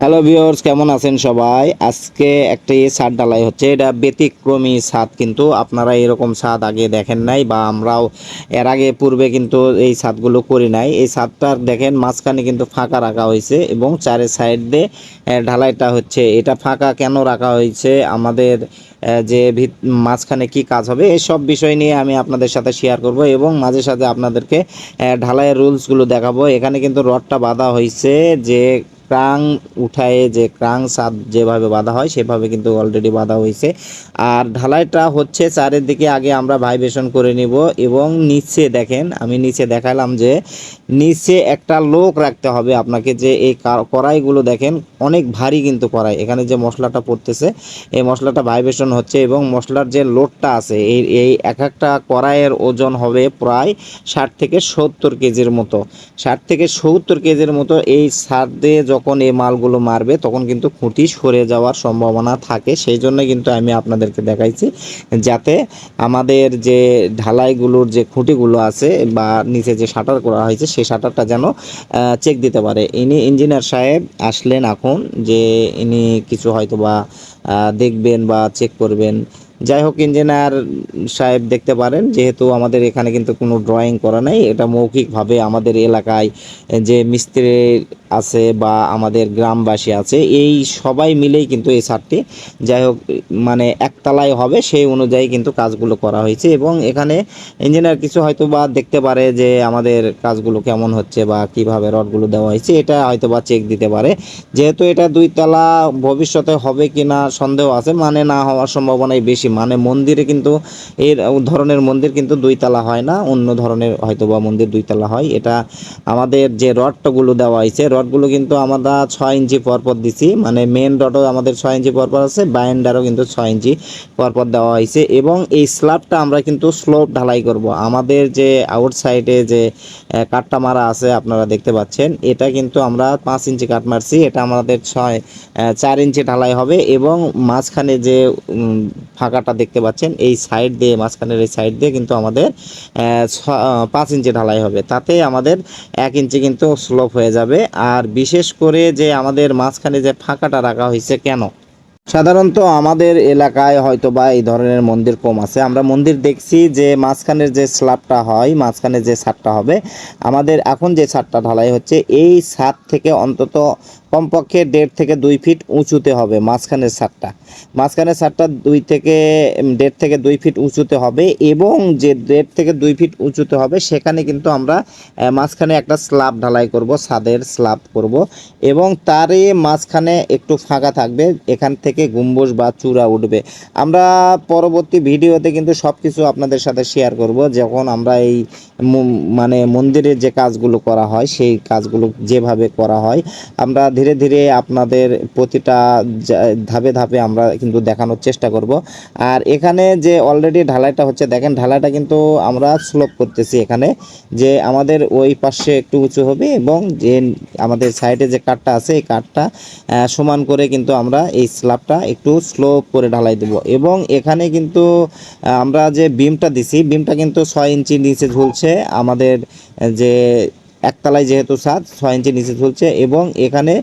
Hello viewers কেমন আছেন সবাই? আজকে একটা ছাদ ডালাই হচ্ছে, এটা ব্যতিক্রমী ছাদ কিন্তু আপনারা এরকম ছাদ আগে দেখেন নাই বা আমরাও এর আগে পূর্বে কিন্তু এই ছাদগুলো করি নাই। এই ছাদটার দেখেন মাঝখানে কিন্তু ফাঁকা রাখা হয়েছে এবং চারে সাইড দিয়ে ঢালাইটা হচ্ছে। এটা ফাঁকা কেন রাখা হয়েছে? আমাদের যে ভিত- মাঝখানে কি কাজ হবে? সব বিষয় নিয়ে আমি আপনাদের সাথে শেয়ার করব এবং মাঝে সাথে আপনাদেরকে ঢালাইয়ের রুলসগুলো দেখাবো। এখানে কিন্তু রডটা বাঁধা হয়েছে যে ক্রাং উঠায়ে যে ক্রাং সাদ যেভাবে বাঁধা হয়, সেভাবে কিন্তু অলরেডি বাঁধা হয়েছে। আর ঢালাইটা হচ্ছে চারিদিকে আগে আমরা ভাইব্রেশন করে নিব এবং নিচে দেখেন, আমি নিচে দেখালাম যে নিচে একটা লোক রাখতে হবে আপনাকে যে এই কড়াইগুলো দেখেন অনেক ভারী কিন্তু কড়াই। এখানে যে মশলাটা পড়তেছে, এই মশলাটা ভাইব্রেশন হচ্ছে এবং মশলার যে লোডটা আছে, এই এই এক একটা কড়াইয়ের ওজন হবে প্রায় ষাট থেকে সত্তর কেজির মতো। ষাট থেকে সত্তর কেজির মতো এই সার দিয়ে যখন এই মালগুলো মারবে, তখন কিন্তু খুঁটি সরে যাওয়ার সম্ভাবনা থাকে। সেই জন্য কিন্তু আমি আপনাদেরকে দেখাইছি, যাতে আমাদের যে ঢালাইগুলোর যে খুঁটিগুলো আছে বা নিচে যে শাটার করা হয়েছে, সেই শাটারটা যেন চেক দিতে পারে। ইনি ইঞ্জিনিয়ার সাহেব আসলেন এখন যে ইনি কিছু হয়তো বা দেখবেন বা চেক করবেন। যাই হোক ইঞ্জিনিয়ার সাহেব দেখতে পারেন, যেহেতু আমাদের এখানে কিন্তু কোনো ড্রয়িং করা নেই, এটা মৌখিকভাবে আমাদের এলাকায় যে মিস্ত্রি আছে বা আমাদের গ্রামবাসী আছে, এই সবাই মিলেই কিন্তু এই ছাদটি যাই হোক মানে একতলায় হবে, সেই অনুযায়ী কিন্তু কাজগুলো করা হয়েছে। এবং এখানে ইঞ্জিনিয়ার কিছু হয়তো বা দেখতে পারে যে আমাদের কাজগুলো কেমন হচ্ছে বা কীভাবে রডগুলো দেওয়া হয়েছে, এটা হয়তো বা চেক দিতে পারে। যেহেতু এটা দুই তলা ভবিষ্যতে হবে কিনা সন্দেহ আছে মানে না হওয়ার সম্ভাবনাই বেশি। মানে মন্দিরে কিন্তু এর ধরনের মন্দির কিন্তু দুই তলা হয় না, অন্য ধরনের হয়তো বা মন্দির দুই তলা হয়। এটা আমাদের যে রডগুলো দেওয়া হয়েছে, রডগুলো কিন্তু আমরা ছয় ইঞ্চি পরপর দিছি। মানে মেন রডও আমাদের ছয় ইঞ্চি পরপর আছে বাইন্ডারও কিন্তু ছয় ইঞ্চি পরপর দেওয়া হয়েছে এবং এই স্ল্যাবটা আমরা কিন্তু স্লোপ ঢালাই করব। আমাদের যে আউটসাইডে যে কাঠটা মারা আছে, আপনারা দেখতে পাচ্ছেন, এটা কিন্তু আমরা পাঁচ ইঞ্চি কাঠ মারছি। এটা আমাদের ছয় চার ইঞ্চি ঢালাই হবে এবং মাঝখানে যে ফাঁকাটা দেখতে পাচ্ছেন। এই সাইড দিয়ে, মাঝখানের এই সাইড দিয়ে কিন্তু আমাদের পাঁচ ইঞ্চি ঢালাই হবে। তাতে আমাদের এক ইঞ্চি কিন্তু স্লোপ হয়ে যাবে। আর বিশেষ করে যে আমাদের মাঝখানে যে ফাঁকাটা রাখা হয়েছে কেন? সাধারণত আমাদের এলাকায় হয়তো বা এই ধরনের মন্দির কম আছে। আমরা মন্দির দেখছি যে মাঝখানের যে স্ল্যাবটা হয়, মাঝখানে যে ছাদটা হবে, আমাদের এখন যে ছাদটা ঢালাই হচ্ছে, এই ছাদ থেকে অন্তত কমপক্ষে দেড় থেকে দুই ফিট উঁচুতে হবে মাঝখানের ছাদটা। মাঝখানের ছাদটা দুই থেকে দেড় থেকে দুই ফিট উঁচুতে হবে এবং যে দেড় থেকে দুই ফিট উঁচুতে হবে সেখানে কিন্তু আমরা মাঝখানে একটা স্ল্যাব ঢালাই করব, ছাদের স্ল্যাব করব এবং তারই মাঝখানে একটু ফাঁকা থাকবে, এখান থেকে গম্বুজ বা চূড়া উঠবে। আমরা পরবর্তী ভিডিওতে কিন্তু সব কিছু আপনাদের সাথে শেয়ার করব, যখন আমরা এই মানে মন্দিরের যে কাজগুলো করা হয়, সেই কাজগুলো যেভাবে করা হয়, আমরা ধীরে ধীরে ধীরে আপনাদের প্রতিটা ধাপে ধাপে আমরা কিন্তু দেখানোর চেষ্টা করব। আর এখানে যে অলরেডি ঢালাইটা হচ্ছে, দেখেন ঢালাইটা কিন্তু আমরা স্লোপ করতেছি এখানে, যে আমাদের ওই পাশে একটু উঁচু হবে এবং যে আমাদের সাইডে যে কাঠটা আছে, এই কাঠটা সমান করে কিন্তু আমরা এই স্ল্যাবটা একটু স্লোপ করে ঢালাই দেব। এবং এখানে কিন্তু আমরা যে বিমটা দিছি বিমটা কিন্তু ছয় ইঞ্চি নিচে ঝুলছে। আমাদের যে একতলায় যেহেতু ছাদ, ছয় ইঞ্চি নিচে ঝুলছে এবং এখানে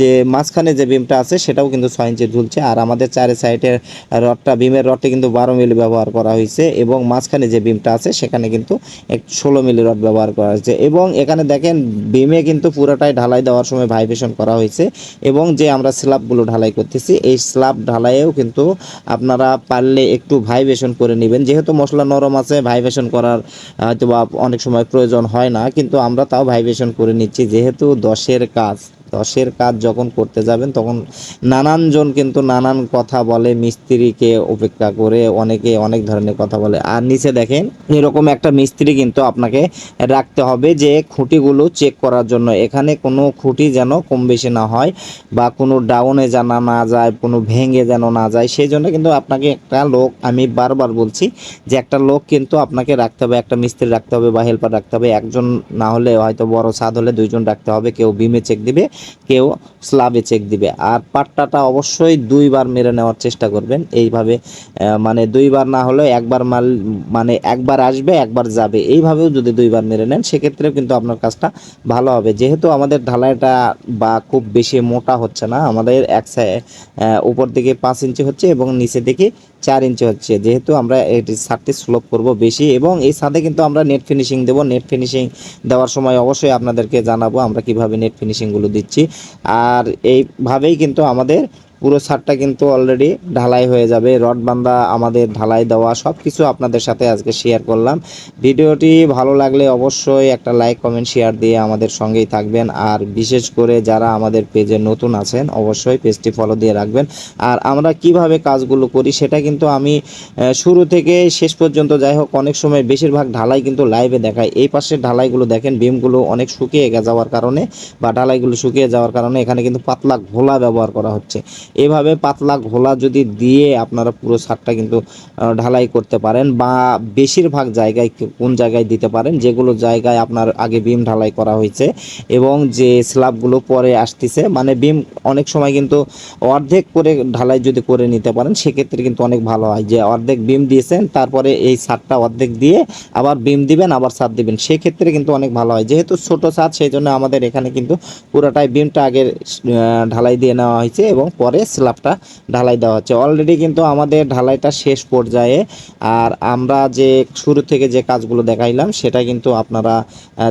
যে মাঝখানে যে বিমটা আছে সেটাও কিন্তু ছয় ইঞ্চি ঝুলছে। আর আমাদের চারে সাইডের রডটা, বিমের রডটা কিন্তু বারো মিলি ব্যবহার করা হয়েছে এবং মাঝখানে যে বিমটা আছে সেখানে কিন্তু এক ষোলো মিলি রড ব্যবহার করা হয়েছে। এবং এখানে দেখেন, বিমে কিন্তু পুরোটাই ঢালাই দেওয়ার সময় ভাইব্রেশন করা হয়েছে এবং যে আমরা স্ল্যাবগুলো ঢালাই করতেছি, এই স্ল্যাব ঢালাইয়েও কিন্তু আপনারা পারলে একটু ভাইব্রেশন করে নেবেন। যেহেতু মশলা নরম আছে, ভাইব্রেশন করার হয়তো বা অনেক সময় প্রয়োজন হয় না, কিন্তু আমরা তাও ভাইব্রেশন করে নিচ্ছি যেহেতু দশের কাজ। দশের কাজ যখন করতে যাবেন, তখন নানানজন কিন্তু নানান কথা বলে, মিস্ত্রিকে উপেক্ষা করে অনেকে অনেক ধরনের কথা বলে। আর নিচে দেখেন, এরকম একটা মিস্ত্রি কিন্তু আপনাকে রাখতে হবে যে খুঁটিগুলো চেক করার জন্য। এখানে কোনো খুঁটি যেন কম বেশি না হয় বা কোনো ডাউনে জানা না যায়, কোনো ভেঙে যেন না যায়। সেই জন্য কিন্তু আপনাকে একটা লোক, আমি বারবার বলছি যে একটা লোক কিন্তু আপনাকে রাখতে হবে, একটা মিস্ত্রি রাখতে হবে বা হেল্পার রাখতে হবে। একজন না হলে হয়তো বড় ছাদ হলে দুইজন রাখতে হবে, কেউ বিমে চেক দিবে কেউ স্লাবে চেক দিবে। আর পাট্টাটা অবশ্যই দুইবার মেরে নেওয়ার চেষ্টা করবেন। এইভাবে মানে দুইবার না হলেও একবার মাল মানে একবার আসবে, একবার যাবে। এইভাবেও যদি দুইবার মেরে নেন, সেক্ষেত্রেও কিন্তু আপনার কাজটা ভালো হবে। যেহেতু আমাদের ঢালাইটা বা খুব বেশি মোটা হচ্ছে না, আমাদের এক উপর দিকে পাঁচ ইঞ্চি হচ্ছে এবং নিচে দিকে চার ইঞ্চি হচ্ছে। যেহেতু আমরা এটি ছাদটি স্লোপ করব বেশি এবং এই ছাদে কিন্তু আমরা নেট ফিনিশিং দেবো। নেট ফিনিশিং দেওয়ার সময় অবশ্যই আপনাদেরকে জানাব আমরা কীভাবে নেট ফিনিশিংগুলো দিচ্ছি। আর এইভাবেই কিন্তু আমাদের পুরো ছাদটা কিন্তু অলরেডি ঢালাই হয়ে যাবে। রড বান্ধা আমাদের ঢালাই দেওয়া সব কিছু আপনাদের সাথে আজকে শেয়ার করলাম। ভিডিওটি ভালো লাগলে অবশ্যই একটা লাইক কমেন্ট শেয়ার দিয়ে আমাদের সঙ্গেই থাকবেন। আর বিশেষ করে যারা আমাদের পেজে নতুন আছেন, অবশ্যই পেজটি ফলো দিয়ে রাখবেন। আর আমরা কীভাবে কাজগুলো করি সেটা কিন্তু আমি শুরু থেকে শেষ পর্যন্ত যাই হোক, অনেক সময় বেশিরভাগ ঢালাই কিন্তু লাইভে দেখায় এই পাশের ঢালাইগুলো দেখেন বিমগুলো অনেক শুকিয়ে যাওয়ার কারণে বা ঢালাইগুলো শুকিয়ে যাওয়ার কারণে এখানে কিন্তু পাতলা ঘোলা ব্যবহার করা হচ্ছে। এভাবে পাতলা ঘোলা যদি দিয়ে আপনারা পুরো ছাদটা কিন্তু ঢালাই করতে পারেন বা বেশিরভাগ জায়গায় কোন জায়গায় দিতে পারেন, যেগুলো জায়গায় আপনার আগে বিম ঢালাই করা হয়েছে এবং যে স্ল্যাবগুলো পরে আসতেছে মানে বিম অনেক সময় কিন্তু অর্ধেক করে ঢালাই যদি করে নিতে পারেন, সেক্ষেত্রে কিন্তু অনেক ভালো হয়। যে অর্ধেক বিম দিয়েছেন, তারপরে এই ছাদটা অর্ধেক দিয়ে আবার বিম দিবেন, আবার ছাদ দিবেন, সেক্ষেত্রে কিন্তু অনেক ভালো হয়। যেহেতু ছোট ছাদ সেই জন্য আমাদের এখানে কিন্তু পুরোটাই বিমটা আগে ঢালাই দিয়ে নেওয়া হয়েছে এবং পরে স্ল্যাবটা ঢালাই দেওয়া হচ্ছে। অলরেডি কিন্তু আমাদের ঢালাইটা শেষ পর্যায়ে, আর আমরা যে শুরু থেকে যে কাজগুলো দেখাইলাম, সেটা কিন্তু আপনারা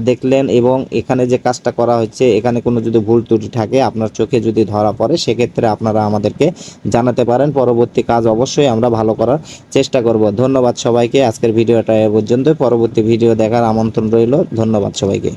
দেখলেন এবং এখানে যে কাজটা করা হচ্ছে, এখানে কোনো যদি ভুল ত্রুটি থাকে, আপনার চোখে যদি ধরা পড়ে, সেক্ষেত্রে আপনারা আমাদেরকে জানাতে পারেন। পরবর্তী কাজ অবশ্যই আমরা ভালো করার চেষ্টা করব। ধন্যবাদ সবাইকে। আজকের ভিডিওটা এ পর্যন্ত পরবর্তী ভিডিও দেখার আমন্ত্রণ রইল। ধন্যবাদ সবাইকে।